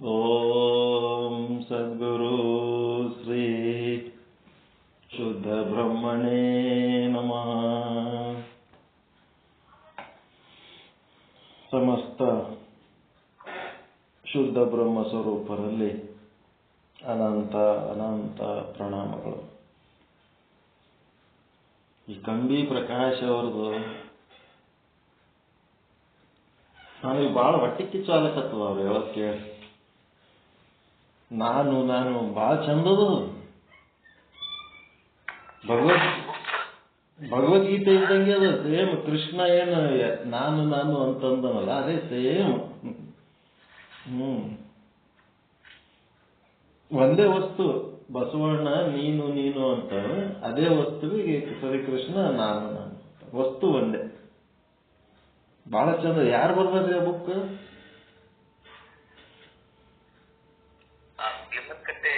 ಓಂ ಸದ್ಗುರು ಶ್ರೀ ಶುದ್ಧ ಬ್ರಹ್ಮಣೇ ನಮಃ ಸಮಸ್ತ ಶುದ್ಧ ಬ್ರಹ್ಮ ಸ್ವರೂಪರಲ್ಲಿ ಅನಂತ ಅನಂತ ಪ್ರಣಾಮಗಳು. ಈ ಕಂಬಿ ಪ್ರಕಾಶ್ ಅವ್ರದ್ದು ನನಗೆ ಭಾಳ ಹೊಟ್ಟೆ ಕಿಚ್ಚು ಅವ್ರು ನಾನು ನಾನು ಭಾಳ ಚಂದದು. ಭಗವದ್, ಭಗವದ್ಗೀತೆ ಇದ್ದಂಗೆ ಅದು. ಸೇಮ್ ಕೃಷ್ಣ ಏನು ನಾನು ನಾನು ಅಂತಂದನಲ್ಲ, ಅದೇ ಸೇಮ್. ಹ್ಮ್. ಒಂದೇ ವಸ್ತು, ಬಸವಣ್ಣ, ನೀನು ನೀನು ಅಂತ. ಅದೇ ವಸ್ತುವಿಗೆ ಶ್ರೀಕೃಷ್ಣ ನಾನು ನಾನು ವಸ್ತು ಒಂದೇ. ಬಹಳ ಚಂದ. ಯಾರು ಬರ್ಬಾರ್ದು ಬುಕ್ ಭೀಮಕಟ್ಟೆ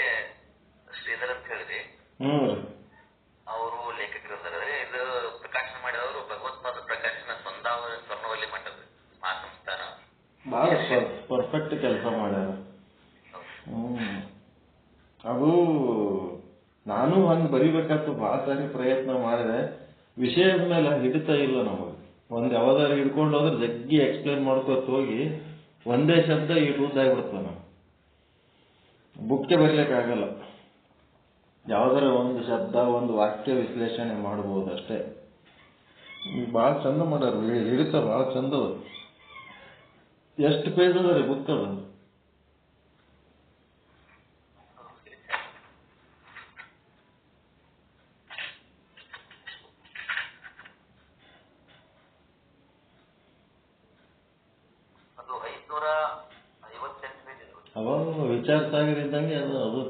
ಶ್ರೀಧರ್ ಅಂತ ಹೇಳಿದ್ರಿ ಹ್ಮ್. ರೀ ಅವರು ಲೇಖಕರಿದ್ದಾರೆ ಇದು ಪ್ರಕಾಶನ ಮಾಡಿದವರು ಭಗವತ್ಪಾದ ಪ್ರಕಾಶನ ಸ್ವಂದಾವ ಸ್ವರ್ಣವಲ್ಲಿ ಮಠದ ಸಂಸ್ಥಾನ. ಬಹಳ ಪರ್ಫೆಕ್ಟ್ ಕೆಲಸ ಮಾಡ್ಯಾರ. ಹ್ಮ್. ಅದು ನಾನು ಹಂಗೆ ಬರಿಬೇಕಾಯ್ತು ಭಾಳ ಸಾರಿ ಪ್ರಯತ್ನ ಮಾಡಿದೆ. ವಿಷಯದ ಮೇಲೆ ಹಿಡಿತಾ ಇಲ್ಲ ನಮಗೆ. ಒಂದು ಯಾವ್ದಾರು ಹಿಡ್ಕೊಂಡು ಹೋದ್ರೆ ಜಗ್ಗಿ ಎಕ್ಸ್ಪ್ಲೇನ್ ಮಾಡ್ಕೋತ ಹೋಗಿ ಒಂದೇ ಶಬ್ದ ಇಟ್ಟು ಉದ್ದಾಗ್ಬಿಡ್ತದೆ ನಾವು ಬುಕ್ಕೆ ಬರೀಲಿಕ್ಕಾಗಲ್ಲ. ಯಾವ್ದಾರ ಒಂದು ಶಬ್ದ ಒಂದು ವಾಕ್ಯ ವಿಶ್ಲೇಷಣೆ ಮಾಡ್ಬೋದು ಅಷ್ಟೇ ಭಾಳ ಚಂದ ಮಾಡ್ಯಾರ ಹಿಡಿತ ಭಾಳ ಚಂದ ಅದ. ಎಷ್ಟು ಪೇಜ್ ಅದ ರೀ ಬುಕ್ ಅದು? ಅವಾಗ ವಿಚಾರ ಸಾಗರ ಇದ್ದಂಗೆ ಅದು ಅದು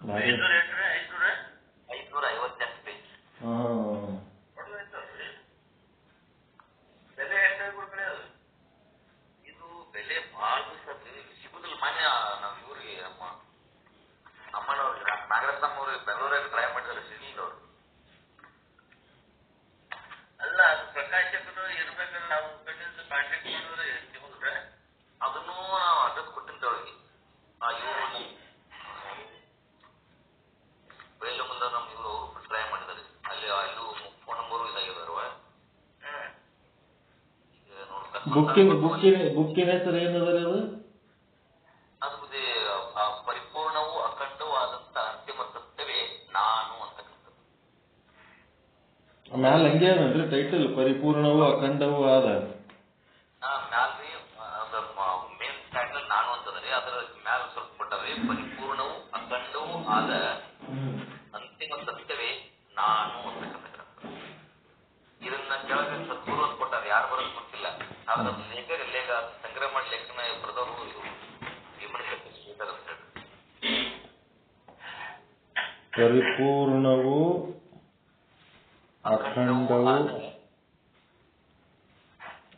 ಭಾರಿ ಐದ್ನೂರ ಐವತ್ತೆಂಟು ಪೇಜ್ ಹಾ ಬೆಲೆ ಎಷ್ಟಾಗ್ಬಿಡ್ತಾರೆ ಅದು ಇದು ಬೆಲೆ ಭಾಳ ಸಿಗುದಿಲ್ಲ ಮಾನ್ಯ ನಮ್ಮ ಇವ್ರಿಗೆ ನಮ್ಮ ಅಮ್ಮನವ್ರಿಗೆ ನಾಗರತ್ನಮ್ಮ ಅವ್ರಿಗೆ ಬೆಂಗಳೂರಾಗ ಟ್ರೈ ಮಾಡಿದಾರೆ ಸಿಗ್ಲಿಲ್ಲ ಅವರು ಅಲ್ಲ ಅದು ಪ್ರಕಾಶಕರು ಇರ್ಬೇಕಾದ್ರೆ ನಾವು ಕಣ್ಣಿಂದ ಕಾಂಟ್ಯಾಕ್ಟ್ ಮಾಡಿದ್ರೆ ಸಿಗುದಿಲ್ಲ ಅದನ್ನು ನಾವು ಅಡ್ರೆಸ್ ಕೊಟ್ಟಿದ್ದೆ ಅವಳಿಗೆ ಆ ಇವರು ಬೇಲೆ ಮುಂದೆ ನಮ್ಮ ಇವರು ಅವರು ಟ್ರೈ ಮಾಡಿದ್ದಾರೆ ಅಲ್ಲಿ ಅಲ್ಲೂ ಫೋನ್ ನಂಬರು ಇದಾಗಿದಾರವ ಈಗ ನೋಡ್ಕೊಂಡು ಬುಕ್ಕಿನ ಬುಕ್ಕಿನ ಹೆಸರು ಏನದ ರೀ ಅದು? ಅದು ಇದೆ, ಆ ಪರಿಪೂರ್ಣವೂ ಅಖಂಡವೂ ಆದಂತ ಅಂತಿಮ ಸತ್ಯವೇ ನಾನು ಅಂತಕ್ಕಂಥದ್ದು ಮ್ಯಾಲ ಹಂಗೆ ಅದನ್ರಿ ಟೈಟಲ್ ಪರಿಪೂರ್ಣವೂ ಅಖಂಡವೂ ಆದ ಪರಿಪೂರ್ಣವೂ ಅಖಂಡವೂ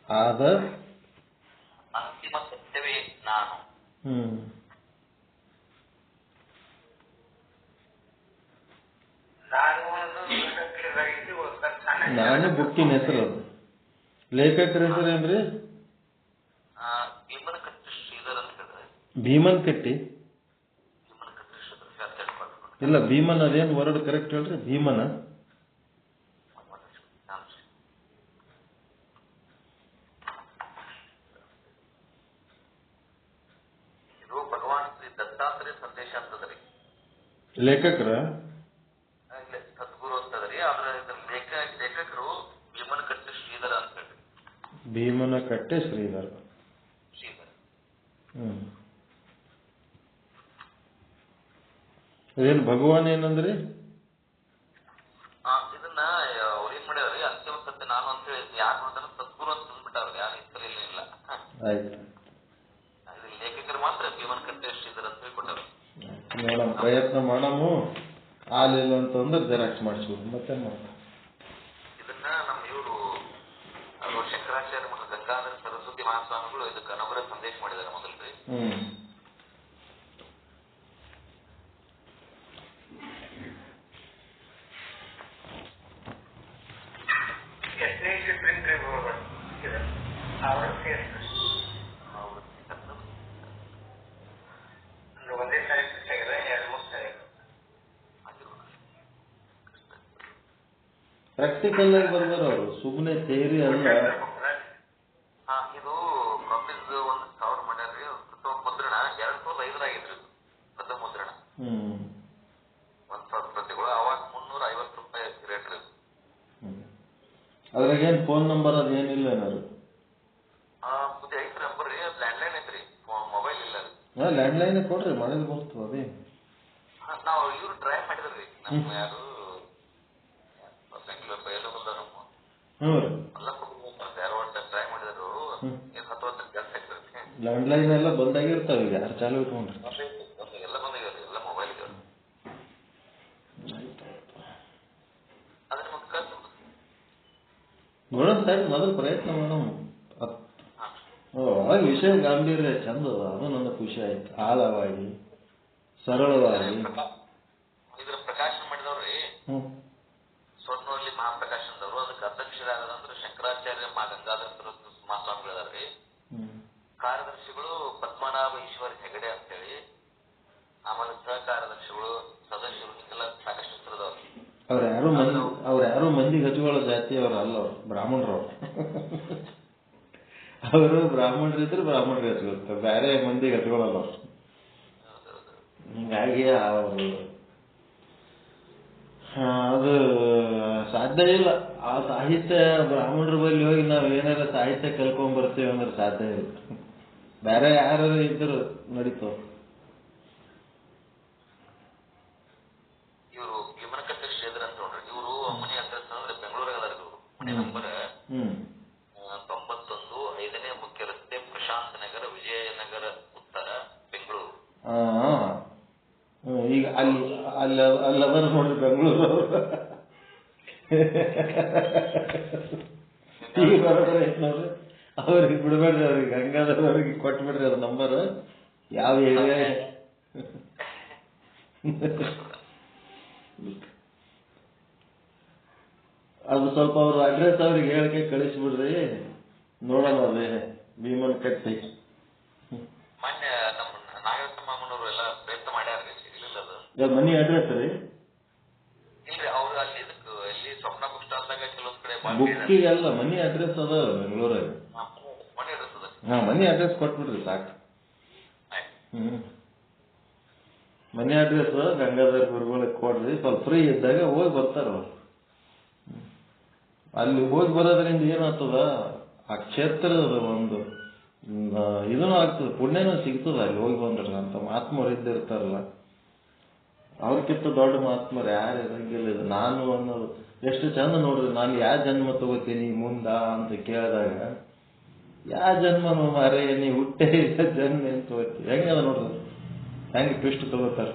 ಆದ ಅಂತಿಮ ಸತ್ಯವೇ ನಾನು ಹ್ಮ್ ನಾನು ಬುಕ್ಕಿನ ಹೆಸರು ಅದು ಲೇಖಕರ ಹೆಸರು ಏನ್ರಿ ಆ, ಭೀಮನ ಕಟ್ಟಿ ಶ್ರೀಧರ್ ಅಂತ ಹೇಳಿದ್ರೆ ಭೀಮನ್ ಕಟ್ಟಿ ಭೀಮನ ಕಟ್ಟಿ ಶ್ರೀಧರ್ ಅಂತ ಹೇಳ್ಕೊಂಡು ಇಲ್ಲ ಭೀಮನ್ ಅದೇನು ವರ್ಡ್ ಕರೆಕ್ಟ್ ಹೇಳ್ರಿ? ಭೀಮನ? ಇದು ಭಗವಾನ್ ಶ್ರೀ ದತ್ತಾತ್ರೇಯ ಸಂದೇಶ ಅಂತದ್ರಿ ಲೇಖಕರ? ಸದ್ಗುರು ಅಂತದ್ರಿ ಆದ್ರ ಇದ್ರ ಲೇಖಕರು ಭೀಮನ ಕಟ್ಟೆ ಶ್ರೀಧರ ಅಂತ ಹೇಳಿ ಭೀಮನ ಕಟ್ಟೆ ಶ್ರೀಧರ್. ಶ್ರೀಧರ. ಹ್ಮ್. ಅದೇನು ಭಗವಾನ್ ಏನಂದ್ರಿ? ಆ, ಇದನ್ನ ಅವ್ರೇನ್ ಮಾಡ್ಯಾವ್ರಿ? ಅಂತಿಮ ಸತ್ಯ ನಾನು ಅಂತ ಹೇಳಿ ಯಾರು ನೋಡ್ತಾರ ಸದ್ಗುರು ಅಂತ ತಂದ್ಬಿಟ್ಟಾವ್ರಿ ಯಾರು ಹೆಸರಿಲ್ಲ ಇಲ್ಲ ಆಯ್ತು. ಲೇಖಕರು ಮಾತ್ರ ಭೀಮನ ಕಟ್ಟೆ ಇದ್ರ ಅಂತ ಹೇಳಿ ಮೇಡಮ್ ಪ್ರಯತ್ನ ಮಾಡಮು ಆಲಿಲ್ಲ ಅಂತಂದ್ರೆ ಜೆರಾಕ್ಸ್ ಮಾಡಿಸ್ಬೋದು. ಮತ್ತೆ ಮಾಡ ಇದನ್ನ ನಮ್ಮ ಇವರು ಶಂಕರಾಚಾರ್ಯ ಮತ್ತು ಗಂಗಾಧರ ಸರಸ್ವತಿ ಮಹಾಸ್ವಾಮಿಗಳು ಇದಕ್ಕೆ ಅನವರ ಸಂದೇಶ ಮಾಡಿದ್ದಾರೆ ಮೊದಲ್ರಿ. ಹ್ಮ್. ಒಂದೇ ಮೂರು ಪ್ರಾಕ್ಟಿಕಲ್ ಆಗಿ ಬರ್ಬಾರ ಅವರು ಸುಮ್ಮನೆ ಇದು ಒಂದು ಸಾವಿರ ಮುದ್ರಣ. ಒಂದ್ ಅವಾಗ ಮುನ್ನೂರ ಐವತ್ತು ರೂಪಾಯಿ ರೇಟ್ ಅದ್ರಾಗ ಏನ್ ಫೋನ್ ನಂಬರ್ ಅದೇನಿಲ್ಲ ಏನಾದ್ರು? ಲ್ಯಾಂಡ್ಲೈನ್ ಕೊಡ್ರಿ ಮನೇಲಿ ಬರ್ತದ ಅದೇ. ನಾವು ಇವ್ರು ಟ್ರೈ ಮಾಡಿದ್ರಿ. ನಮ್ಮ ಯಾರು ಬೆಂಗಳೂರು ನಮ್ಮ ಹ್ಞೂ ರೀ. ಎಲ್ಲ ಧಾರವಾಡ ಟ್ರೈ ಮಾಡಿದ್ರು. ಇದು ಹತ್ತು ವರ್ಷ ಕೆಲಸ ಆಗ್ತದೆ ಲ್ಯಾಂಡ್ಲೈನ್ ಎಲ್ಲ ಬಂದಾಗಿರ್ತಾವ ಈಗ ಯಾರು ಚಾಲು ಇಟ್ಕೊಂಡ್ರಿ. ಎಲ್ಲ ಬಂದಿದ್ದಾರೆ ಎಲ್ಲ ಮೊಬೈಲ್ ಇದಾವೆ ನೋಡೋಣ ಸರಿ ಮೊದಲು ಪ್ರಯತ್ನ ಮಾಡೋಣ. ಅವಾಗ ವಿಷಯ ಗಾಂಭೀರ್ಯ ಚಂದ ಅದ. ನನ್ನ ಖುಷಿ ಆಯ್ತು ಆಳವಾಗಿ ಸರಳವಾಗಿ. ಇದ್ರ ಪ್ರಕಾಶನ ಮಾಡಿದವ್ರಿ ಸ್ವರ್ಣವಲ್ಲಿ ಮಹಾಪ್ರಕಾಶನದವರು ಅದಕ್ಕೆ ಅಧ್ಯಕ್ಷರಾಗದಂದ್ರೆ ಶಂಕರಾಚಾರ್ಯ ಮಾ ಗಂಗಾಧರ ಸರಸ್ವತಿ ಮಹಾಸ್ವಾಮಿಗಳದಾರ್ರಿ ಕಾರ್ಯದರ್ಶಿಗಳು ಪದ್ಮನಾಭ ಈಶ್ವರ್ ಹೆಗಡೆ ಅಂತೇಳಿ ಆಮೇಲೆ ಸಹ ಕಾರ್ಯದರ್ಶಿಗಳು ಸದಸ್ಯರು ಹಿಂಗೆಲ್ಲ ಸಾಕಷ್ಟು ಹೆಸರದವ್ರು. ಅವ್ರ ಯಾರು ಮಂದಿ ಅವ್ರ ಯಾರು ಮಂದಿಗೆ ಜಾತಿ ಜಾತಿಯವ್ರು ಅಲ್ಲ ಅವ್ರು ಬ್ರಾಹ್ಮಣರು ಅವರು ಬ್ರಾಹ್ಮಣರಿದ್ರೆ ಬ್ರಾಹ್ಮಣರೇ ಹಚ್ಕೊಳ್ತಾರೆ ಬೇರೆ ಮಂದಿ ಹಚ್ಕೊಳಲ್ಲ ಅವ್ರು ಹಿಂಗಾಗಿ ಅವರು ಅದು ಸಾಧ್ಯ ಇಲ್ಲ. ಆ ಸಾಹಿತ್ಯ ಬ್ರಾಹ್ಮಣರ ಬಳಿ ಹೋಗಿ ನಾವು ಏನಾರ ಸಾಹಿತ್ಯ ಕಲ್ಕೊಂಡ್ ಬರ್ತೀವಿ ಅಂದ್ರೆ ಸಾಧ್ಯ ಇಲ್ಲ. ಬೇರೆ ಯಾರು ಇದ್ರು ನಡೀತು. ಇವರು ಯಮನಕಟ್ಟ ಶ್ರೀಧರ್ ಅಂತ ನೋಡ್ರಿ. ಇವರು ಮನೆ ಅಡ್ರೆಸ್ ಅಂದ್ರೆ ಬೆಂಗಳೂರಾಗ ಅದಾರ ಇವರು. ಮನೆ ನಂಬರ್. ಹ್ಮ್. ಅಲ್ಲಿ, ಅಲ್ಲ ಅಲ್ಲದಾರ ನೋಡ್ರಿ ಬೆಂಗಳೂರು. ಈಗ ಬರೋದ್ರೆ ನೋಡ್ರಿ. ಅವ್ರಿಗೆ ಬಿಡಬೇಡ್ರಿ, ಅವ್ರಿಗೆ ಹಂಗಾದ್ರೆ ಅವ್ರಿಗೆ ಕೊಟ್ಬಿಡ್ರಿ ಅವ್ರ ನಂಬರ್ ಯಾವ ಏರಿಯಾ ಅದು ಸ್ವಲ್ಪ ಅವ್ರ ಅಡ್ರೆಸ್ ಅವ್ರಿಗೆ ಹೇಳಕ್ಕೆ ಕಳಿಸ್ಬಿಡ್ರಿ. ನೋಡೋಣ ಅದೇ ಭೀಮನ್ ಕಟ್ಟಿ ಮೊನ್ನೆ ನಮ್ಮ ನಾಗರತ್ನ ಮಾಮನವರು ಎಲ್ಲ ಪ್ರಯತ್ನ ಮಾಡ್ಯಾರ್ರಿ ಸಿಗ್ಲಿಲ್ಲ ಅದು ಯಾವ್ದು ಮನಿ ಅಡ್ರೆಸ್ ರೀ ಇಲ್ಲ ಅವ್ರು ಅಲ್ಲಿ ಇದಕ್ಕೆ ಇಲ್ಲಿ ಸ್ವಪ್ನ ಬುಕ್ ಸ್ಟಾಲ್ದಾಗ ಕೆಲವೊಂದ್ ಕಡೆ ಬಾಳ್ ಬುಕ್ಕಿಗೆ ಅಲ್ಲ ಮನಿ ಅಡ್ರೆಸ್ ಅದ ಬೆಂಗಳೂರಾಗ ಮನೆ ಹಾ ಮನಿ ಅಡ್ರೆಸ್ ಕೊಟ್ಬಿಡ್ರಿ ಸಾಕು. ಹ್ಮ್. ಮನಿ ಅಡ್ರೆಸ್ ಗಂಗಾಧರ್ ಗುರುಗಳಿಗೆ ಕೊಡ್ರಿ ಸ್ವಲ್ಪ ಫ್ರೀ ಇದ್ದಾಗ ಹೋಗಿ ಬರ್ತಾರ ಅವ್ರು. ಅಲ್ಲಿ ಹೋಗಿ ಬರೋದ್ರಿಂದ ಏನಾಗ್ತದ? ಆ ಕ್ಷೇತ್ರದ ಒಂದು. ಇದೂ ಆಗ್ತದೆ ಪುಣ್ಯನೂ ಸಿಗ್ತದ ಅಲ್ಲಿ ಹೋಗಿ ಬಂದ್ರೆ ಅಂತ ಮಹಾತ್ಮರು ಇದ್ದಿರ್ತಾರಲ್ಲ. ಅವ್ರಕ್ಕಿಂತ ದೊಡ್ಡ ಮಹಾತ್ಮರು ಯಾರು ಇರಂಗಿಲ್ಲ ನಾನು ಅನ್ನೋದು ಎಷ್ಟು ಚಂದ ನೋಡ್ರಿ ನಾನು ಯಾವ ಜನ್ಮ ತಗೋತೀನಿ ಮುಂದ ಅಂತ ಕೇಳಿದಾಗ ಯಾವ ಜನ್ಮನು ಮಾರೇ ನೀ ಹುಟ್ಟೇ ಜನ್ಮ ಅಂತ ತಗೋತಿ? ಹೆಂಗದ ನೋಡ್ರಿ ಹೆಂಗೆ ಟ್ವಿಸ್ಟ್ ತಗೋತಾರೆ?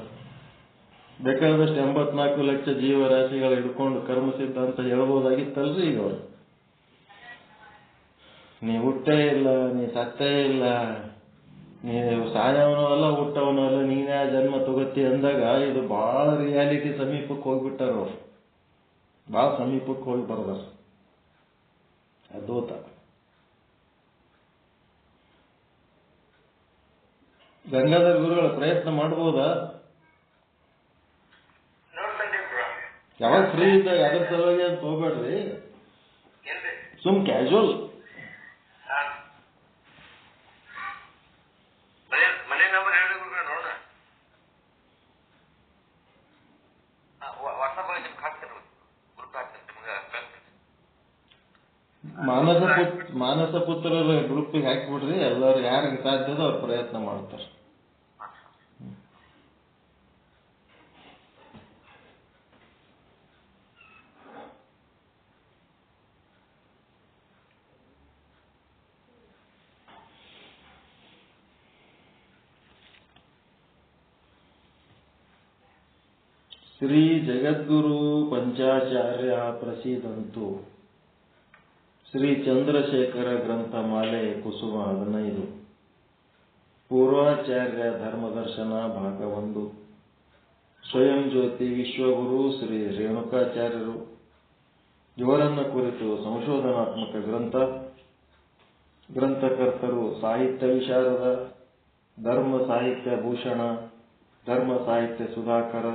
ಬೇಕಾದಷ್ಟು ಎಂಬತ್ನಾಲ್ಕು ಲಕ್ಷ ಜೀವರಾಶಿಗಳು ಹಿಡ್ಕೊಂಡು ಕರ್ಮ ಸಿದ್ಧಾಂತ ಹೇಳ್ಬೋದಾಗಿತ್ತಲ್ರಿ ಈಗ ಅವ್ರು? ನೀ ಹುಟ್ಟೇ ಇಲ್ಲ, ನೀ ಸತ್ತೇ ಇಲ್ಲ. ನೀವು ಸಾಯವನು ಅಲ್ಲ ಹುಟ್ಟವನು ಅಲ್ಲ ನೀನೇ ಜನ್ಮ ತಗೋತಿ ಅಂದಾಗ ಇದು ಬಹಳ ರಿಯಾಲಿಟಿ ಸಮೀಪಕ್ಕೆ ಹೋಗ್ಬಿಟ್ಟಾರ ಅವ್ರು. ಬಹಳ ಸಮೀಪಕ್ಕೆ ಹೋಗಿ ಬರ್ದಾರ ಅದ್ಭುತ. ಗಂಗಾಧರ್ ಗುರುಗಳ ಪ್ರಯತ್ನ ಮಾಡ್ಬೋದಾ? ಯಾವಾಗ ಫ್ರೀ ಇದ್ದಾಗ ಅದ್ರ ಸಲುವಾಗಿ ಅಂತ ಹೋಗ್ಬೇಡ್ರಿ. ಸುಮ್ ಕ್ಯಾಶುವಲ್ ಹಾ ಮನೆ ಮನೆ ನಂಬರ್ ಹೇಳಿ ಬಿಡ್ರಿ ನೋಡೋಣ ವಾಟ್ಸಪ್ ಆಗಿ ನಿಮ್ಗೆ ಹಾಕ್ತೇನೆ ಗ್ರೂಪ್ ಹಾಕ್ತೇನೆ ನಿಮ್ಗೆ ಕಳ್ಸ್ತೀನಿ ಮಾನಸ ಪುತ್, ಮಾನಸ ಪುತ್ರರ ಗ್ರೂಪಿಗೆ ಹಾಕಿಬಿಡ್ರಿ ಎಲ್ಲರೂ ಯಾರಿಗೆ ಸಾಧ್ಯದ ಅವ್ರು ಪ್ರಯತ್ನ ಮಾಡ್ತಾರೆ. ಶ್ರೀ ಜಗದ್ಗುರು ಪಂಚಾಚಾರ್ಯ ಪ್ರಸೀದಂತು ಶ್ರೀ ಚಂದ್ರಶೇಖರ ಗ್ರಂಥಮಾಲೆ ಕುಸುಮ ಹದಿನೈದು. ಪೂರ್ವಾಚಾರ್ಯ ಧರ್ಮದರ್ಶನ ಭಾಗ ಒಂದು. ಸ್ವಯಂ ಜ್ಯೋತಿ ವಿಶ್ವಗುರು ಶ್ರೀ ರೇಣುಕಾಚಾರ್ಯರು. ಇವರನ್ನ ಕುರಿತು ಸಂಶೋಧನಾತ್ಮಕ ಗ್ರಂಥ. ಗ್ರಂಥಕರ್ತರು ಸಾಹಿತ್ಯ ವಿಶಾರದ, ಧರ್ಮ ಸಾಹಿತ್ಯ ಭೂಷಣ, ಧರ್ಮ ಸಾಹಿತ್ಯ ಸುಧಾಕರ,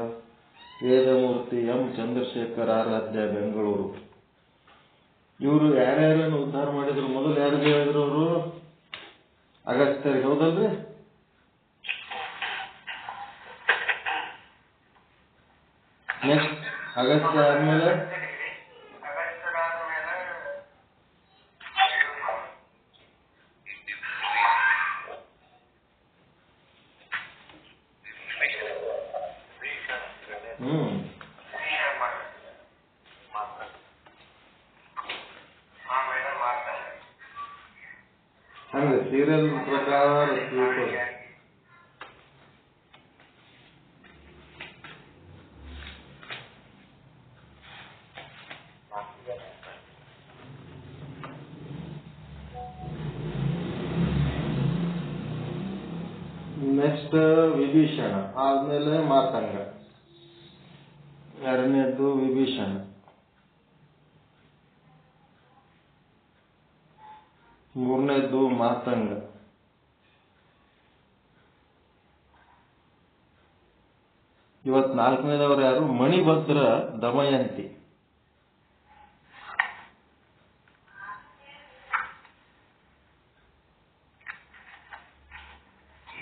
ವೇದಮೂರ್ತಿ ಎಂ ಚಂದ್ರಶೇಖರ್ ಆರಾಧ್ಯ ಬೆಂಗಳೂರು. ಇವರು ಯಾರ್ಯಾರನ್ನು ಉದ್ಧಾರ ಮಾಡಿದ್ರು. ಮೊದಲು ಯಾರು ಹೇಳಿದ್ರು ಅವರು? ಅಗಸ್ತ್ಯರಿಗೆ ಹೌದಲ್ರಿ? ನೆಕ್ಸ್ಟ್ ಅಗಸ್ತ್ಯ ಆದ್ಮೇಲೆ ಹ್ಮ್ ಹಂಗೆ ಸೀರಿಯಲ್ ಪ್ರಕಾರ ತಿಳ್ಕೊಳ್ಳಿ. ನೆಕ್ಸ್ಟ್ ವಿಭೀಷಣ ಆದ್ಮೇಲೆ ಮಾತಂಗ ಎರಡನೇದ್ದು ವಿಭೀಷಣ. ಮೂರನೇದ್ದು ಮಾತಂಗ. ಇವತ್ ನಾಲ್ಕನೇದವ್ರು ಯಾರು? ಮಣಿಭದ್ರ ದಮಯಂತಿ.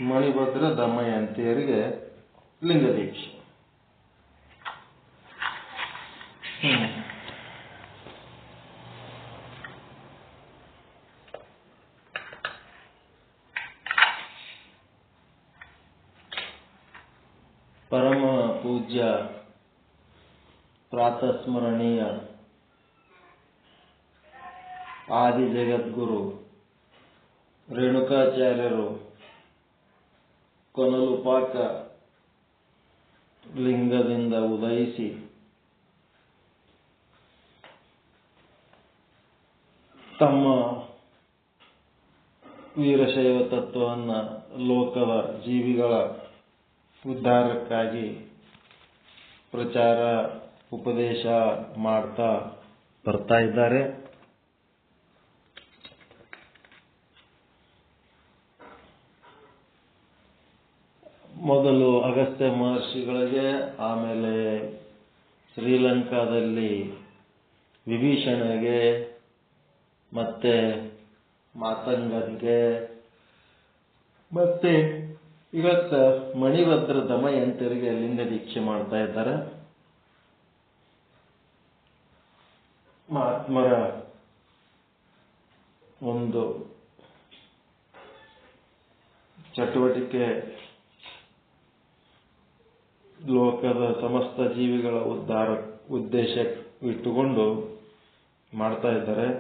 ಮಣಿಭದ್ರ ದಮಯಂತಿಯರಿಗೆ ಲಿಂಗ ಪರಮ ಪೂಜ್ಯ ಪ್ರಾತಸ್ಮರಣೀಯ ಆದಿ ಜಗದ್ಗುರು ರೇಣುಕಾಚಾರ್ಯರು ಕೊನಲುಪಾಕ ಲಿಂಗದಿಂದ ಉದಯಿಸಿ ತಮ್ಮ ವೀರಶೈವ ತತ್ವವನ್ನು ಲೋಕದ ಜೀವಿಗಳ ಉದ್ಧಾರಕ್ಕಾಗಿ ಪ್ರಚಾರ, ಉಪದೇಶ ಮಾಡ್ತಾ ಬರ್ತಾ ಇದ್ದಾರೆ. ಮೊದಲು ಅಗಸ್ತ್ಯ ಮಹರ್ಷಿಗಳಿಗೆ, ಆಮೇಲೆ ಶ್ರೀಲಂಕಾದಲ್ಲಿ ವಿಭೀಷಣಗೆ ಮತ್ತೆ ಮಾತಂಗನಿಗೆ. ಮತ್ತೆ ಇವತ್ತ ಮಣಿಭದ್ರ ದಮಯಂತರಿಗೆ ಅಲ್ಲಿಂದ ದೀಕ್ಷೆ ಮಾಡ್ತಾ ಇದ್ದಾರೆ. ಮಹಾತ್ಮರ ಒಂದು ಚಟುವಟಿಕೆ ಲೋಕದ ಸಮಸ್ತ ಜೀವಿಗಳ ಉದ್ಧಾರ ಉದ್ದೇಶ ಇಟ್ಟುಕೊಂಡು ಮಾಡ್ತಾ ಇದ್ದಾರೆ.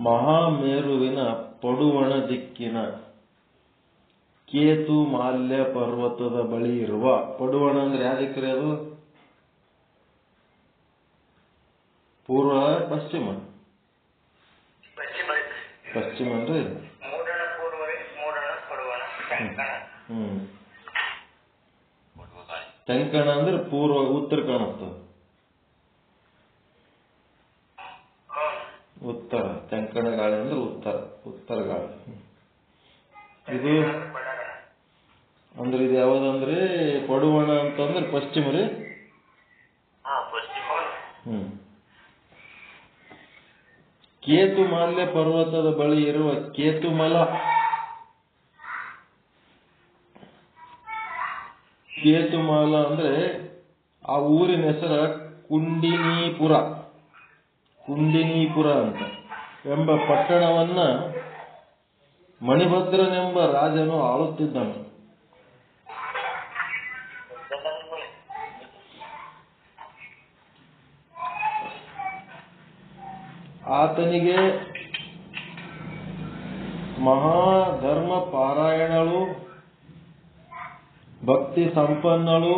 ಮಹಾಮೇರುವಿನ ಪಡುವಣ ದಿಕ್ಕಿನ ಕೇತು ಮಾಲ್ಯ ಪರ್ವತದ ಬಳಿ ಇರುವ ಪಡುವಣ ಅಂದ್ರೆ ಯಾವ್ದಕ್ರಿ ಅದು? ಪೂರ್ವ ಪಶ್ಚಿಮ. ಪಶ್ಚಿಮ ಅಂದ್ರೆ ಹ್ಮ್. ತೆಂಕಣ ಅಂದ್ರೆ ಪೂರ್ವ ಉತ್ತರ ಕಾಣುತ್ತದೆ ಉತ್ತರ ತೆಂಕಣ ಗಾಳಿ ಅಂದ್ರೆ ಉತ್ತರ ಉತ್ತರ ಗಾಳಿ. ಇದು ಅಂದ್ರೆ ಇದು ಯಾವ್ದಂದ್ರೆ ಪಡುವಣ ಅಂತಂದ್ರೆ ಪಶ್ಚಿಮ ರೀ? ಹ್ಮ್. ಪರ್ವತದ ಬಳಿ ಇರುವ ಕೇತುಮಲ. ಕೇತುಮಾಲ ಅಂದ್ರೆ ಆ ಊರಿನ ಹೆಸರ ಕುಂಡಿನೀಪುರ. ಕುಂಡಿನೀಪುರ ಅಂತ. ಎಂಬ ಪಟ್ಟಣವನ್ನ ಮಣಿಭದ್ರನೆಂಬ ರಾಜನು ಆಳುತ್ತಿದ್ದನು. ಆತನಿಗೆ ಮಹಾಧರ್ಮ ಪಾರಾಯಣಳು ಭಕ್ತಿ ಸಂಪನ್ನಳು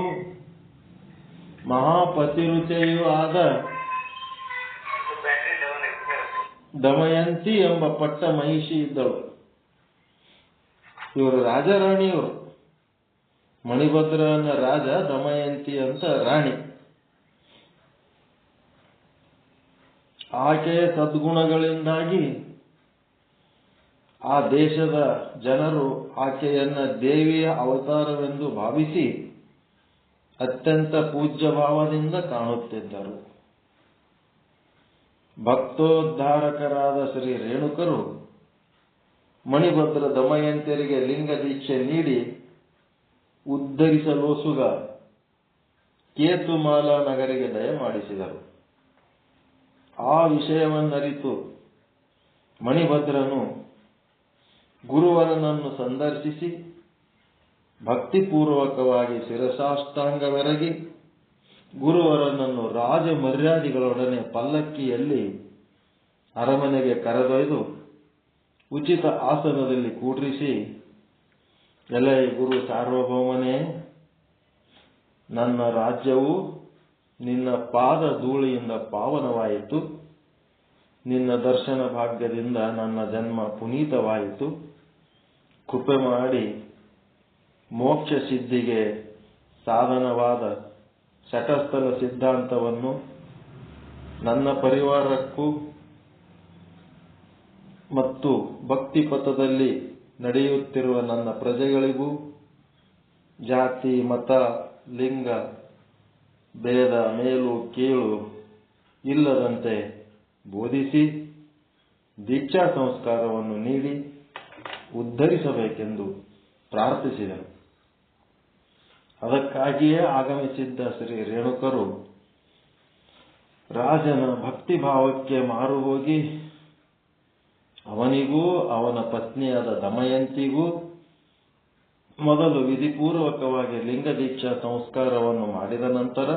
ಮಹಾಪತಿರುಚೆಯೂ ಆದ ದಮಯಂತಿ ಎಂಬ ಪಟ್ಟ ಮಹಿಷಿ ಇದ್ದಳು. ಇವರು ರಾಜರಾಣಿಯವರು. ಮಣಿಭದ್ರನ ರಾಜ ದಮಯಂತಿ ಅಂತ ರಾಣಿ. ಆಕೆಯ ಸದ್ಗುಣಗಳಿಂದಾಗಿ ಆ ದೇಶದ ಜನರು ಆಕೆಯನ್ನ ದೇವಿಯ ಅವತಾರವೆಂದು ಭಾವಿಸಿ ಅತ್ಯಂತ ಪೂಜ್ಯ ಭಾವದಿಂದ ಕಾಣುತ್ತಿದ್ದರು. ಭಕ್ತೋದ್ಧಾರಕರಾದ ಶ್ರೀ ರೇಣುಕರು ಮಣಿಭದ್ರ ದಮಯಂತರಿಗೆ ಲಿಂಗ ದೀಕ್ಷೆ ನೀಡಿ ಉದ್ಧರಿಸಲೋಸುಗ ಕೇತುಮಾಲ ನಗರಿಗೆ ದಯಮಾಡಿಸಿದರು ಆ ವಿಷಯವನ್ನರಿತು ಮಣಿಭದ್ರನು ಗುರುವರನನ್ನು ಸಂದರ್ಶಿಸಿ ಭಕ್ತಿಪೂರ್ವಕವಾಗಿ ಶಿರಸಾಷ್ಟಾಂಗವೆರಗಿ ಗುರುವರನನ್ನು ರಾಜ ಮರ್ಯಾದಿಗಳೊಡನೆ ಪಲ್ಲಕ್ಕಿಯಲ್ಲಿ ಅರಮನೆಗೆ ಕರೆದೊಯ್ದು ಉಚಿತ ಆಸನದಲ್ಲಿ ಕೂಡ್ರಿಸಿ, ಎಲೆ ಗುರು ಸಾರ್ವಭೌಮನೇ, ನನ್ನ ರಾಜ್ಯವು ನಿನ್ನ ಪಾದ ಧೂಳಿಯಿಂದ ಪಾವನವಾಯಿತು. ನಿನ್ನ ದರ್ಶನ ಭಾಗ್ಯದಿಂದ ನನ್ನ ಜನ್ಮ ಪುನೀತವಾಯಿತು. ಕೃಪೆ ಮಾಡಿ ಮೋಕ್ಷ ಸಿದ್ಧಿಗೆ ಸಾಧನವಾದ ಶಟಸ್ಥಲ ಸಿದ್ಧಾಂತವನ್ನು ನನ್ನ ಪರಿವಾರಕ್ಕೂ ಮತ್ತು ಭಕ್ತಿ ಪಥದಲ್ಲಿ ನಡೆಯುತ್ತಿರುವ ನನ್ನ ಪ್ರಜೆಗಳಿಗೂ ಜಾತಿ, ಮತ, ಲಿಂಗ, ಭೇದ, ಮೇಲು, ಕೀಳು ಇಲ್ಲದಂತೆ ಬೋಧಿಸಿ ದೀಕ್ಷಾ ಸಂಸ್ಕಾರವನ್ನು ನೀಡಿ ಉದ್ಧರಿಸಬೇಕೆಂದು ಪ್ರಾರ್ಥಿಸಿದರು ಅದಕ್ಕಾಗಿಯೇ ಆಗಮಿಸಿದ್ದ ಶ್ರೀ ರೇಣುಕರು ರಾಜನ ಭಕ್ತಿಭಾವಕ್ಕೆ ಮಾರು ಹೋಗಿ ಅವನಿಗೂ ಅವನ ಪತ್ನಿಯಾದ ದಮಯಂತಿಗೂ ಮೊದಲು ವಿಧಿಪೂರ್ವಕವಾಗಿ ಲಿಂಗ ದೀಕ್ಷಾ ಸಂಸ್ಕಾರವನ್ನು ಮಾಡಿದ ನಂತರ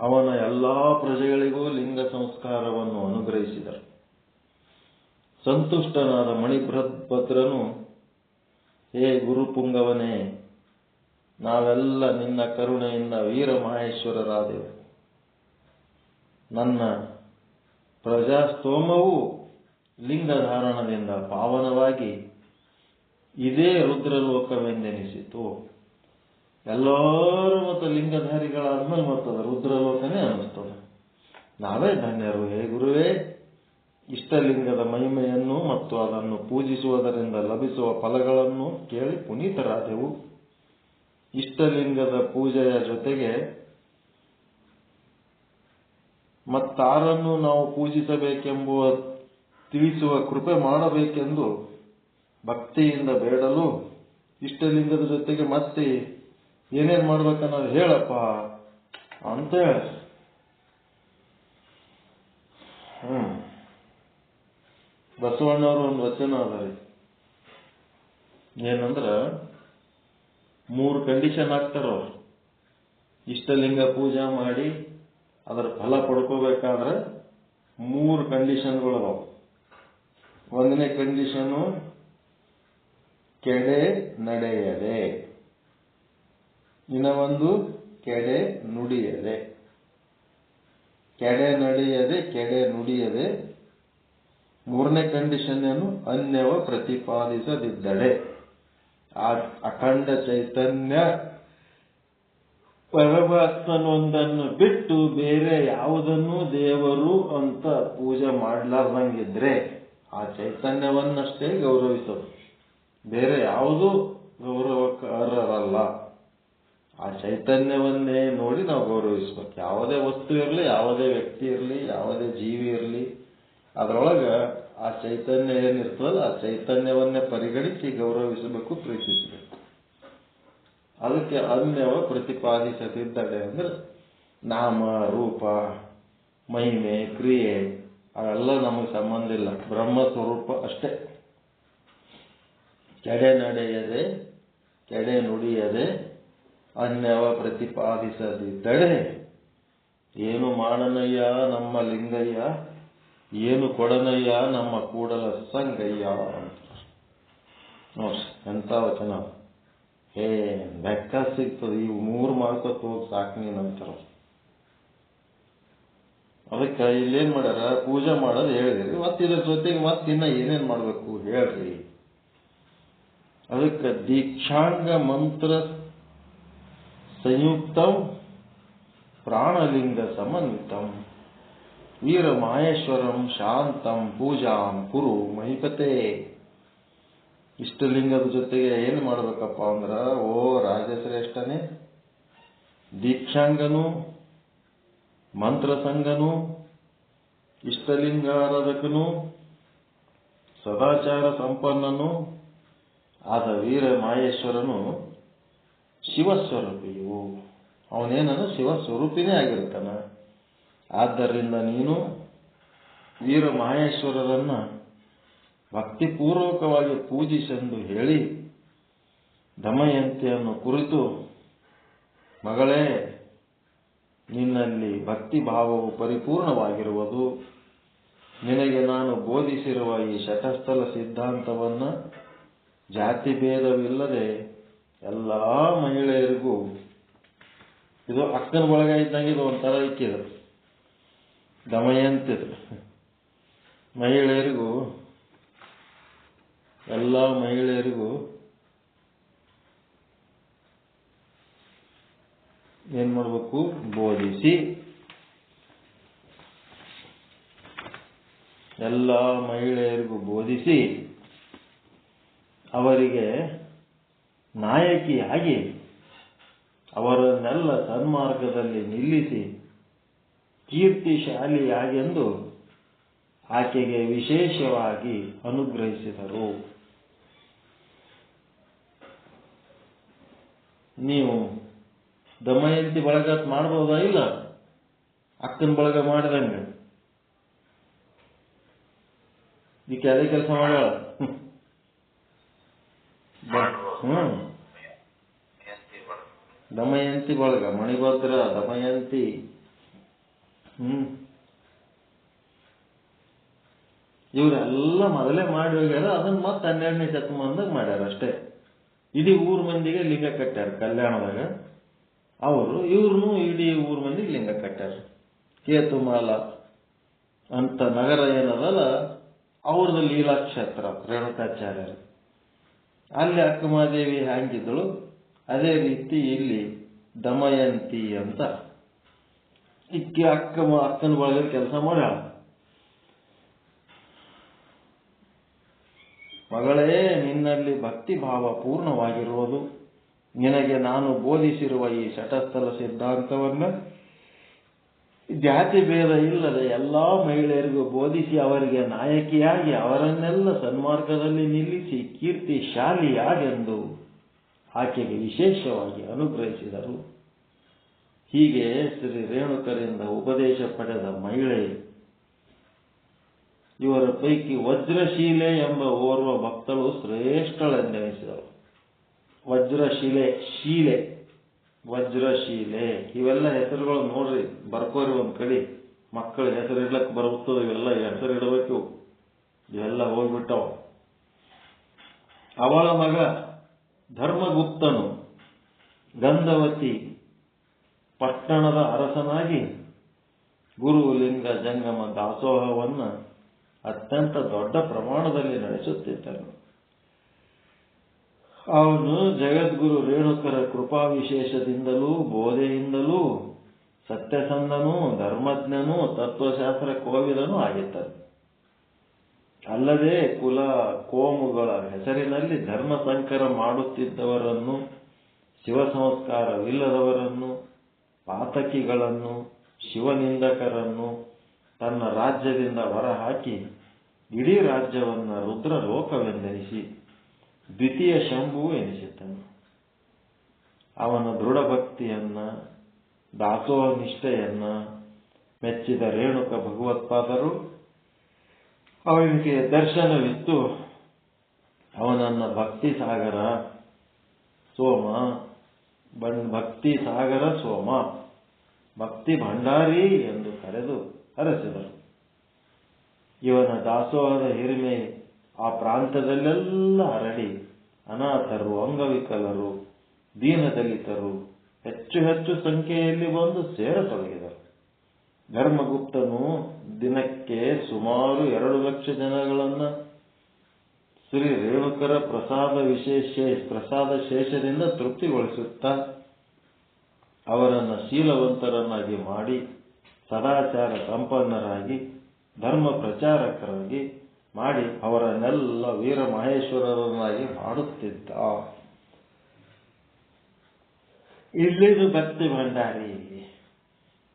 ಅವನ ಎಲ್ಲಾ ಪ್ರಜೆಗಳಿಗೂ ಲಿಂಗ ಸಂಸ್ಕಾರವನ್ನು ಅನುಗ್ರಹಿಸಿದರು. ಸಂತುಷ್ಟನಾದ ಮಣಿಭದ್ರನು, ಹೇ ಗುರುಪುಂಗವನೇ ನಾವೆಲ್ಲ ನಿನ್ನ ಕರುಣೆಯಿಂದ ವೀರಮಹೇಶ್ವರರಾದೆವು. ನನ್ನ ಪ್ರಜಾಸ್ತೋಮವು ಲಿಂಗಧಾರಣದಿಂದ ಪಾವನವಾಗಿ ಇದೇ ರುದ್ರಲೋಕವೆಂದೆನಿಸಿತು. ಎಲ್ಲರೂ ಮತ್ತು ಲಿಂಗಧಾರಿಗಳಾದ್ಮೇಲೆ ಮತ್ತದ ರುದ್ರಲೋಕನೇ ಅನ್ನಿಸ್ತದೆ ನಾವೇ ಧನ್ಯರು. ಹೇ ಗುರುವೇ, ಇಷ್ಟಲಿಂಗದ ಮಹಿಮೆಯನ್ನು ಮತ್ತು ಅದನ್ನು ಪೂಜಿಸುವುದರಿಂದ ಲಭಿಸುವ ಫಲಗಳನ್ನು ಕೇಳಿ ಪುನೀತರಾದೆವು. ಇಷ್ಟಲಿಂಗದ ಪೂಜೆಯ ಜೊತೆಗೆ ಮತ್ತಾರನ್ನು ನಾವು ಪೂಜಿಸಬೇಕೆಂಬುವ ತಿಳಿಸುವ ಕೃಪೆ ಮಾಡಬೇಕೆಂದು ಭಕ್ತಿಯಿಂದ ಬೇಡಲು ಇಷ್ಟಲಿಂಗದ ಜೊತೆಗೆ ಮತ್ತೆ ಏನೇನ್ ಮಾಡ್ಬೇಕನ್ನೋದು ಹೇಳಪ್ಪ ಅಂತ ಬಸವಣ್ಣವರು ಒಂದು ವಚನ ಅದ ರೀ. ಏನಂದ್ರ ಮೂರು ಕಂಡೀಷನ್ ಹಾಕ್ತಾರವ್ರು ಇಷ್ಟಲಿಂಗ ಪೂಜಾ ಮಾಡಿ, ಅದರ ಫಲ ಪಡ್ಕೋಬೇಕಾದ್ರೆ ಮೂರು ಕಂಡೀಷನ್ಗಳು ಅದಾವ. ಒಂದನೇ ಕಂಡೀಷನು ಕೆಡೆ ನಡೆಯದೆ. ಇನ್ನ ಒಂದು, ಕೆಡೆ ನುಡಿಯದೆ. ಕೆಡೆ ನಡೆಯದೆ, ಕೆಡೆ ನುಡಿಯದೆ. ಮೂರನೇ ಕಂಡೀಷನ್ ಏನು? ಅನ್ಯವ ಪ್ರತಿಪಾದಿಸದಿದ್ದಡೆ ಆ ಅಖಂಡ ಚೈತನ್ಯ ಪರಮಾತ್ಮನೊಂದನ್ನು ಬಿಟ್ಟು ಬೇರೆ ಯಾವುದನ್ನು ದೇವರು ಅಂತ ಪೂಜೆ ಮಾಡ್ಲಾರ್ದಂಗಿದ್ರೆ ಆ ಚೈತನ್ಯವನ್ನಷ್ಟೇ ಗೌರವಿಸೋದು. ಬೇರೆ ಯಾವುದು ಗೌರವಕಾರರಲ್ಲ. ಆ ಚೈತನ್ಯವನ್ನೇ ನೋಡಿ ನಾವು ಗೌರವಿಸ್ಬೇಕು. ಯಾವುದೇ ವಸ್ತು ಇರಲಿ, ಯಾವುದೇ ವ್ಯಕ್ತಿ ಇರಲಿ, ಯಾವುದೇ ಜೀವಿ ಇರಲಿ, ಅದರೊಳಗ ಆ ಚೈತನ್ಯ ಏನಿರ್ತದಲ್ಲ, ಆ ಚೈತನ್ಯವನ್ನೇ ಪರಿಗಣಿಸಿ ಗೌರವಿಸಬೇಕು, ಪ್ರೀತಿಸಬೇಕು. ಅದಕ್ಕೆ ಅನ್ಯವ ಪ್ರತಿಪಾದಿಸದಿದ್ದರೆ ಅಂದ್ರೆ ನಾಮ, ರೂಪ, ಮಹಿಮೆ, ಕ್ರಿಯೆ, ಅವೆಲ್ಲ ನಮಗೆ ಸಂಬಂಧ ಇಲ್ಲ. ಬ್ರಹ್ಮ ಸ್ವರೂಪ ಅಷ್ಟೇ. ಕೆಡೆ ನಡೆಯದೆ, ಕೆಡೆ ನುಡಿಯದೆ, ಅನ್ಯವ ಪ್ರತಿಪಾದಿಸದಿದ್ದಡೆ ಏನು ಮಾಡನಯ್ಯ ನಮ್ಮ ಲಿಂಗಯ್ಯ ಏನು ಕೊಡನಯ್ಯ ನಮ್ಮ ಕೂಡಲ ಸಂಗಯ್ಯ ನೋಡ್ರಿ, ಎಂತ ವಚನ? ಹೇ, ಲೆಕ್ಕ ಸಿಗ್ತದೆ. ಇವು ಮೂರು ಮಾಡ್ಕೊತ ಹೋಗಿ ಸಾಕು ನೀನು ಅಂತಾರ ಅದಕ್ಕೆ ಇಲ್ಲೇನ್ ಮಾಡ್ಯಾರ? ಪೂಜೆ ಮಾಡೋದು ಹೇಳಿದ್ರಿ. ಮತ್ತೆ ಜೊತೆಗೆ ಮತ್ತೆ ಇನ್ನ ಏನೇನ್ ಮಾಡ್ಬೇಕು ಹೇಳ್ರಿ. ಅದಕ್ಕೆ ದೀಕ್ಷಾಂಗ ಮಂತ್ರ ಸಂಯುಕ್ತಂ ಪ್ರಾಣಲಿಂಗ ಸಮನ್ವಿತಂ. ವೀರ ಮಾಹೇಶ್ವರಂ ಶಾಂತಂ ಪೂಜಾಂ ಕುರು ಮಹಿಪತೆ. ಇಷ್ಟಲಿಂಗದ ಜೊತೆಗೆ ಏನು ಮಾಡಬೇಕಪ್ಪ ಅಂದ್ರೆ, ಓ ರಾಜಶ್ರೇಷ್ಠನೇ, ದೀಕ್ಷಾಂಗನು, ಮಂತ್ರಸಂಗನು, ಇಷ್ಟಲಿಂಗಾರಾಧಕನು, ಸದಾಚಾರ ಸಂಪನ್ನನು, ಆದ ವೀರ ಮಾಹೇಶ್ವರನು ಶಿವಸ್ವರೂಪಿಯು. ಅವನೇನನು ಶಿವಸ್ವರೂಪಿನೇ ಆಗಿರ್ತಾನ. ಆದ್ದರಿಂದ ನೀನು ವೀರ ಮಹೇಶ್ವರರನ್ನ ಭಕ್ತಿಪೂರ್ವಕವಾಗಿ ಪೂಜಿಸೆಂದು ಹೇಳಿ ದಮಯಂತಿಯನ್ನು ಕುರಿತು, ಮಗಳೇ, ನಿನ್ನಲ್ಲಿ ಭಕ್ತಿ ಭಾವವು ಪರಿಪೂರ್ಣವಾಗಿರುವುದು. ನಿನಗೆ ನಾನು ಬೋಧಿಸಿರುವ ಈ ಶತಸ್ಥಲ ಸಿದ್ಧಾಂತವನ್ನು ಜಾತಿ ಭೇದವಿಲ್ಲದೆ ಎಲ್ಲ ಮಹಿಳೆಯರಿಗೂ, ಇದು ಅಕ್ಕನ ಬಳಗ ಇದ್ದಂಗೆ ಇದು ಒಂಥರ ಇಕ್ಕಿದು ದಮಯಂತಿದು ಮಹಿಳೆಯರಿಗೂ, ಎಲ್ಲ ಮಹಿಳೆಯರಿಗೂ ಏನ್ ಮಾಡಬೇಕು? ಬೋಧಿಸಿ. ಎಲ್ಲ ಮಹಿಳೆಯರಿಗೂ ಬೋಧಿಸಿ, ಅವರಿಗೆ ನಾಯಕಿಯಾಗಿ ಅವರನ್ನೆಲ್ಲ ಸನ್ಮಾರ್ಗದಲ್ಲಿ ನಿಲ್ಲಿಸಿ ಕೀರ್ತಿಶಾಲಿಯಾಗೆಂದು ಆಕೆಗೆ ವಿಶೇಷವಾಗಿ ಅನುಗ್ರಹಿಸಿದರು. ನೀವು ದಮಯಂತಿ ಬಳಗ ಮಾಡ್ಬೋದಾ ಇಲ್ಲ? ಅಕ್ಕನ ಬಳಗ ಮಾಡಿದಂಗೆ. ಈಕೆ ಅದೇ ಕೆಲಸ ಮಾಡ್ಯಾಳ. ಹ್ಮ್. ದಮಯಂತಿ ಬಳಗ ಮಣಿಭದ್ರ ದಮಯಂತಿ. ಇವರೆಲ್ಲ ಮೊದಲೇ ಮಾಡಿ ಹೋಗ್ಯಾರ ಅದನ್ನ ಮತ್ತೆ ಹನ್ನೆರಡನೇ ಶತಮಾನದಾಗ ಮಾಡ್ಯಾರ ಅಷ್ಟೇ. ಇಡೀ ಊರ್ ಮಂದಿಗೆ ಲಿಂಗ ಕಟ್ಟ್ಯಾರ ಕಲ್ಯಾಣದಾಗ. ಅವರು ಇವ್ರನ್ನು ಇಡೀ ಊರ್ ಮಂದಿಗೆ ಲಿಂಗ ಕಟ್ಟ್ಯಾರ. ಕೇತುಮಾಲ ಅಂತ ನಗರ ಏನದಲ್ಲ, ಅವ್ರದ್ದು ಲೀಲಾಕ್ಷೇತ್ರ ರೇಣುಕಾಚಾರ್ಯರು. ಅಲ್ಲಿ ಅಕ್ಕಮಾದೇವಿ ಹ್ಯಾಂಗಿದ್ದಳು, ಅದೇ ರೀತಿ ಇಲ್ಲಿ ದಮಯಂತಿ ಅಂತ. ಇಕ್ಕಿ ಅಕ್ಕ ಅಕ್ಕನ ಬಳಗ ಕೆಲಸ ಮಾಡ್ಯಾಳ. ಮಗಳೇ, ನಿನ್ನಲ್ಲಿ ಭಕ್ತಿ ಭಾವ ಪೂರ್ಣವಾಗಿರುವುದು. ನಿನಗೆ ನಾನು ಬೋಧಿಸಿರುವ ಈ ಶಟಸ್ಥಲ ಸಿದ್ಧಾಂತವನ್ನು ಜಾತಿ ಭೇದ ಇಲ್ಲದೆ ಎಲ್ಲಾ ಮಹಿಳೆಯರಿಗೂ ಬೋಧಿಸಿ ಅವರಿಗೆ ನಾಯಕಿಯಾಗಿ ಅವರನ್ನೆಲ್ಲ ಸನ್ಮಾರ್ಗದಲ್ಲಿ ನಿಲ್ಲಿಸಿ ಕೀರ್ತಿ ಕೀರ್ತಿಶಾಲಿಯಾಗೆಂದು ಆಕೆಗೆ ವಿಶೇಷವಾಗಿ ಅನುಗ್ರಹಿಸಿದರು. ಹೀಗೆ ಶ್ರೀ ರೇಣುಕರಿಂದ ಉಪದೇಶ ಪಡೆದ ಮಹಿಳೆ, ಇವರ ಪೈಕಿ ವಜ್ರಶೀಲೆ ಎಂಬ ಓರ್ವ ಭಕ್ತಳು ಶ್ರೇಷ್ಠಳೆಂದೆನಿಸಿದಳು. ವಜ್ರಶಿಲೆ, ಶೀಲೆ, ವಜ್ರಶೀಲೆ. ಇವೆಲ್ಲ ಹೆಸರುಗಳು ನೋಡ್ರಿ, ಬರ್ಕೋರಿ ಒಂದ್ ಕಡೆ. ಮಕ್ಕಳ ಹೆಸರು ಬರುತ್ತೋ ಇವೆಲ್ಲ ಹೆಸರು ಇಡಬೇಕು. ಇವೆಲ್ಲ ಹೋಗ್ಬಿಟ್ಟವ. ಅವಳ ಮಗ ಧರ್ಮಗುಪ್ತನು ಗಂಧವತಿ ಪಟ್ಟಣದ ಅರಸನಾಗಿ ಗುರುಲಿಂಗ ಜಂಗಮ ದಾಸೋಹವನ್ನ ಅತ್ಯಂತ ದೊಡ್ಡ ಪ್ರಮಾಣದಲ್ಲಿ ನಡೆಸುತ್ತಿದ್ದನು ಅವನು ಜಗದ್ಗುರು ರೇಣುಕರ ಕೃಪಾ ವಿಶೇಷದಿಂದಲೂ ಬೋಧೆಯಿಂದಲೂ, ಸತ್ಯಸಂಧನೂ, ಧರ್ಮಜ್ಞನೂ, ತತ್ವಶಾಸ್ತ್ರ ಕೋವಿದನೂ ಆಗಿದ್ದನು ಅಲ್ಲದೆ ಕುಲ ಕೋಮುಗಳ ಹೆಸರಿನಲ್ಲಿ ಧರ್ಮ ಸಂಕರ ಮಾಡುತ್ತಿದ್ದವರನ್ನು ಶಿವ ಸಂಸ್ಕಾರವಿಲ್ಲದವರನ್ನು ಪಾತಕಿಗಳನ್ನು ಶಿವನಿಂದಕರನ್ನು ತನ್ನ ರಾಜ್ಯದಿಂದ ಹೊರಹಾಕಿ, ಇಡೀ ರಾಜ್ಯವನ್ನು ರುದ್ರ ಲೋಕವೆಂದೆನಿಸಿ ದ್ವಿತೀಯ ಶಂಭು ಎನಿಸಿದ್ದನು. ಅವನ ದೃಢ ಭಕ್ತಿಯನ್ನ ದಾಸೋಹ ನಿಷ್ಠೆಯನ್ನ ಮೆಚ್ಚಿದ ರೇಣುಕ ಭಗವತ್ಪಾದರು, ಅವನಿಗೆ ದರ್ಶನವಿತ್ತು. ಅವನನ್ನ ಭಕ್ತಿ ಸಾಗರ ಸೋಮ ಭಕ್ತಿ ಸಾಗರ ಸೋಮ. ಭಕ್ತಿ ಭಂಡಾರಿ ಎಂದು ಕರೆದು ಹರಸಿದರು. ಇವನ ದಾಸೋಹದ ಹಿರಿಮೆ ಆ ಪ್ರಾಂತದಲ್ಲೆಲ್ಲ ಹರಡಿ ಅನಾಥರು, ಅಂಗವಿಕಲರು, ದೀನದಲಿತರು ಹೆಚ್ಚು ಹೆಚ್ಚು ಸಂಖ್ಯೆಯಲ್ಲಿ ಬಂದು ಸೇರತೊಡಗಿದರು. ಧರ್ಮಗುಪ್ತನು ದಿನಕ್ಕೆ ಸುಮಾರು ಎರಡು ಲಕ್ಷ ಜನಗಳನ್ನ ಶ್ರೀ ರೇವಕರ ಪ್ರಸಾದ ವಿಶೇಷ, ಪ್ರಸಾದ ಶೇಷದಿಂದ ತೃಪ್ತಿಗೊಳಿಸುತ್ತಾ ಅವರನ್ನು ಶೀಲವಂತರನ್ನಾಗಿ ಮಾಡಿ ಸದಾಚಾರ ಸಂಪನ್ನರಾಗಿ, ಧರ್ಮ ಪ್ರಚಾರಕರಾಗಿ ಮಾಡಿ ಅವರನ್ನೆಲ್ಲ ವೀರ ಮಹೇಶ್ವರರನ್ನಾಗಿ ಮಾಡುತ್ತಿದ್ದ. ಇಲ್ಲಿದು ಭಕ್ತಿ ಭಂಡಾರಿ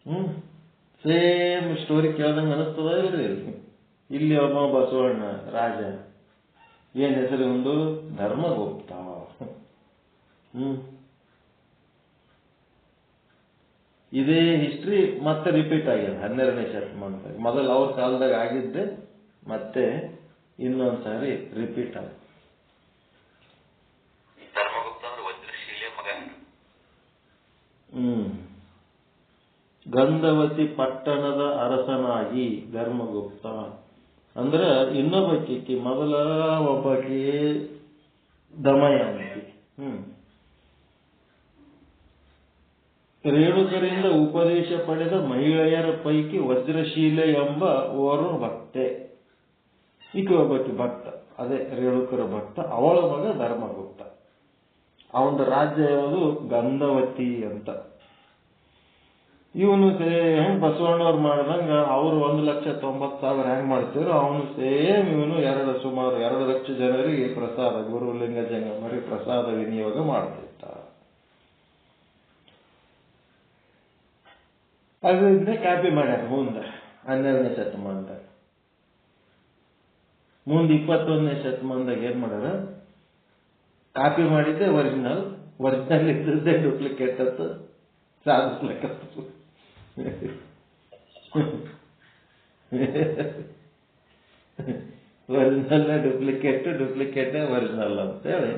ಹ್ಮ್? ಸೇಮ್ ಸ್ಟೋರಿ ಕೇಳ್ದಂಗೆ ಅನಿಸ್ತದ ಇಲ್ರಿ ಇಲ್ಲಿ ಒಬ್ಬ ಬಸವಣ್ಣ ರಾಜ. ಏನ್ ಹೆಸರು ಒಂದು ಧರ್ಮಗುಪ್ತ. ಹ್ಮ್. ಇದೇ ಹಿಸ್ಟ್ರಿ ಮತ್ತೆ ರಿಪೀಟ್ ಆಗಿದೆ ಹನ್ನೆರಡನೇ ಶತಮಾನದಾಗ. ಮೊದಲು ಅವ್ರ ಕಾಲದಾಗ ಆಗಿದ್ದೆ ಮತ್ತೆ ಇನ್ನೊಂದ್ ಸಾರಿ ರಿಪೀಟ್ ಆಗ ಹ್ಮ. ಗಂಧವತಿ ಪಟ್ಟಣದ ಅರಸನಾಗಿ ಧರ್ಮಗುಪ್ತ ಅಂದ್ರ ಇನ್ನೊಬ್ಬಕಿ ಮೊದಲ ಒಬ್ಬಕಿ ದಮಯಂತಿ. ಹ್ಮ್. ರೇಣುಕರಿಂದ ಉಪದೇಶ ಪಡೆದ ಮಹಿಳೆಯರ ಪೈಕಿ ವಜ್ರಶೀಲೆ ಎಂಬ ಓರ್ವ ಭಕ್ತೆ. ಈಕೆ ಒಬ್ಬಕಿ ಭಕ್ತ. ಅದೇ ರೇಣುಕರ ಭಕ್ತ. ಅವಳ ಮಗ ಧರ್ಮಗುಪ್ತ. ಅವನ ರಾಜ್ಯ ಯಾವುದು? ಗಂಧವತಿ ಅಂತ. ಇವನು ಸೇಮ್ ಬಸವಣ್ಣವ್ರು ಮಾಡ್ದಂಗ ಅವ್ರು ಒಂದು ಲಕ್ಷ ತೊಂಬತ್ತು ಸಾವಿರ ಹೆಂಗ್ ಮಾಡ್ತಿದ್ರು, ಅವನು ಸೇಮ್ ಇವನು ಎರಡು ಸುಮಾರು ಎರಡು ಲಕ್ಷ ಜನರಿಗೆ ಪ್ರಸಾದ, ಗುರುಲಿಂಗ ಜಂಗಮರಿ ಪ್ರಸಾದ ವಿನಿಯೋಗ ಮಾಡ್ತಿದ್ದ ಅದರಿಂದ ಕಾಪಿ ಮಾಡ್ಯಾರ ಮುಂದೆ, ಹನ್ನೆರಡನೇ ಶತಮಾನದಾಗ. ಮುಂದೆ ಇಪ್ಪತ್ತೊಂದನೇ ಶತಮಾನದಾಗ ಏನ್ ಮಾಡ್ಯಾರ? ಕಾಪಿ ಮಾಡಿದ್ದೆ ಒರಿಜಿನಲ್ ಒರಿಜಿನಲ್ ಇದ್ದದ್ದೇ ಡೂಪ್ಲಿಕೇಟ್ ಅಂತ. ಸಾಧಿಸ್ಲಿಕ್ಕೆ ಒರಿಜಿನಲ್ ಡೂಪ್ಲಿಕೇಟ್ ಡೂಪ್ಲಿಕೇಟ್ ಒರಿಜಿನಲ್ ಅಂತೇಳಿ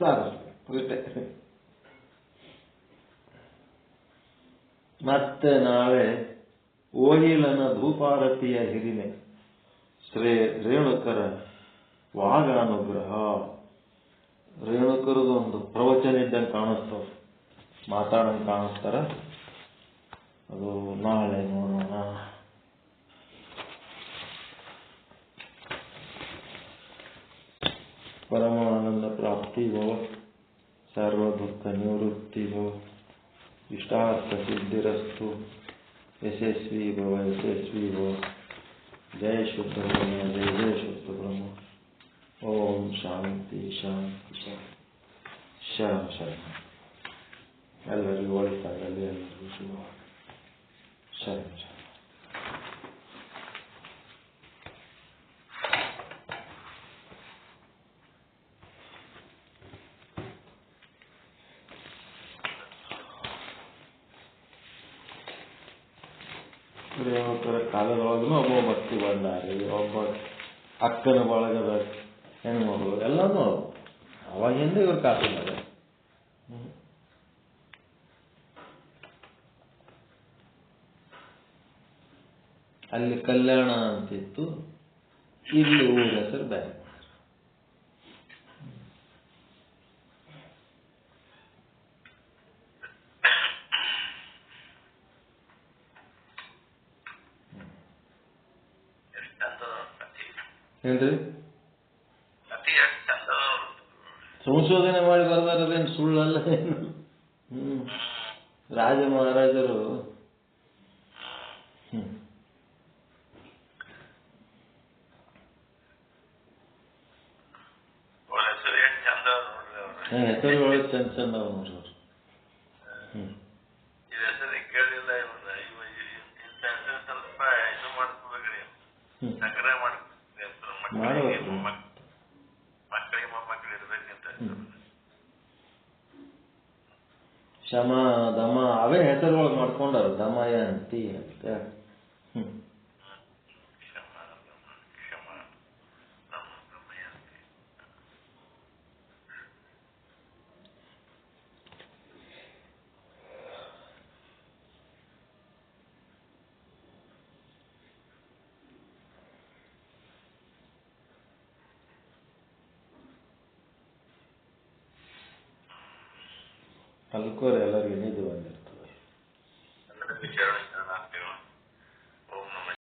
ಸಾಧಿಸ್ಬೇಕು ಮತ್ತೆ ನಾಳೆ ಓಹಿಲನ ಭೂಪಾರತಿಯ ಹಿರಿಮೆ. ಶ್ರೀ ರೇಣುಕರ ವಾಗಾನುಗ್ರಹ. ರೇಣುಕರದು ಒಂದು ಪ್ರವಚನ ಇದ್ದಂಗೆ ಕಾಣಿಸ್ತಾವ ಮಾತಾಡಂಗೆ ಕಾಣಿಸ್ತಾರ ಅದು ನಾಳೆ ನೋಡೋಣ. ಪರಮಾನಂದ ಪ್ರಾಪ್ತಿ ಭವ ಸರ್ವ ದುಃಖ ನಿವೃತ್ತಿ ಭವ ಇಷ್ಟಾರ್ಥ ಸಿದ್ಧಿರಸ್ತು ಯಶಸ್ವಿ ಭವ ಯಶಸ್ವಿ ಭವ. ಜಯ ಶುದ್ಧ ಬ್ರಹ್ಮ, ಜಯ ಜಯ ಶುದ್ಧ ಬ್ರಹ್ಮ. ಓಂ ಶಾಂತಿ ಶಾಂತಿ ಶಾಂತಿ. ಶರಣ. ಒಳಿತಾಗಲಿ ಎಲ್ಲರಿಗೂ ಶುಭ ಶರಣ ಶರಣ ರೇಣುಕರ ಕಾಲದೊಳಗೂ ಒಬ್ಬ ಭಕ್ತಿ ಬಂದಾರಿ ಒಬ್ಬ ಅಕ್ಕನ ಬಳಗದ ಹೆಣ್ಮಗಳು, ಎಲ್ಲನೂ ಅವು ಅವಾಗಿಂದ ಇವ್ರ ಕಾಲದಾಗ ಅಲ್ಲಿ ಕಲ್ಯಾಣ ಅಂತಿತ್ತು ಇಲ್ಲಿ ಊರ ಹೆಸರು ಬ್ಯಾಂಕ್ ಏನ್ರಿ? ಸಂಶೋಧನೆ ಮಾಡಿ ಬರ್ದಾರದೇನು ಸುಳ್ಳಲ್ಲ ಏನು? ರಾಜ ಮಹಾರಾಜರು ಹ್ಮ್ ಅವ್ರ ಹೆಸರು ಎಷ್ಟು ಚಂದ ನೋಡ್ರಿ ಅವ್ರ ಹೆಸರುಗಳು ಚಂದ ಚಂದ ಅವ ನೋಡ್ರಿ ಅವ್ರು ಹ್ಮ್ ಇದು ಹೆಸರು ಕೇಳಿಲ್ಲ ಇವನ್ನ ಇವ ಇಂಥ ಹೆಸರು ಸ್ವಲ್ಪ ಇದು ಮಾಡ್ಕೋಬೇಕ್ರಿ ಹ್ಮ್ ಸಕ್ಕರೆ ಮಾಡ್ಬೇಕು ಮಕ್ಕಳಿಗೆ ಮಾಡ್ಬೇಕು. ಮೊಮ್ಮಕ್- ಮಕ್ಕಳಿಗೆ ಮೊಮ್ಮಕ್ಕಳು ಇರ್ಬೇಕಂತ ಹ್ಮ್. ಶಮ ದಮ ಅವೇ ಹೆಸರುಗಳು ಮಾಡ್ಕೊಂಡಾರ ದಮಯಂತಿ ಅಂತ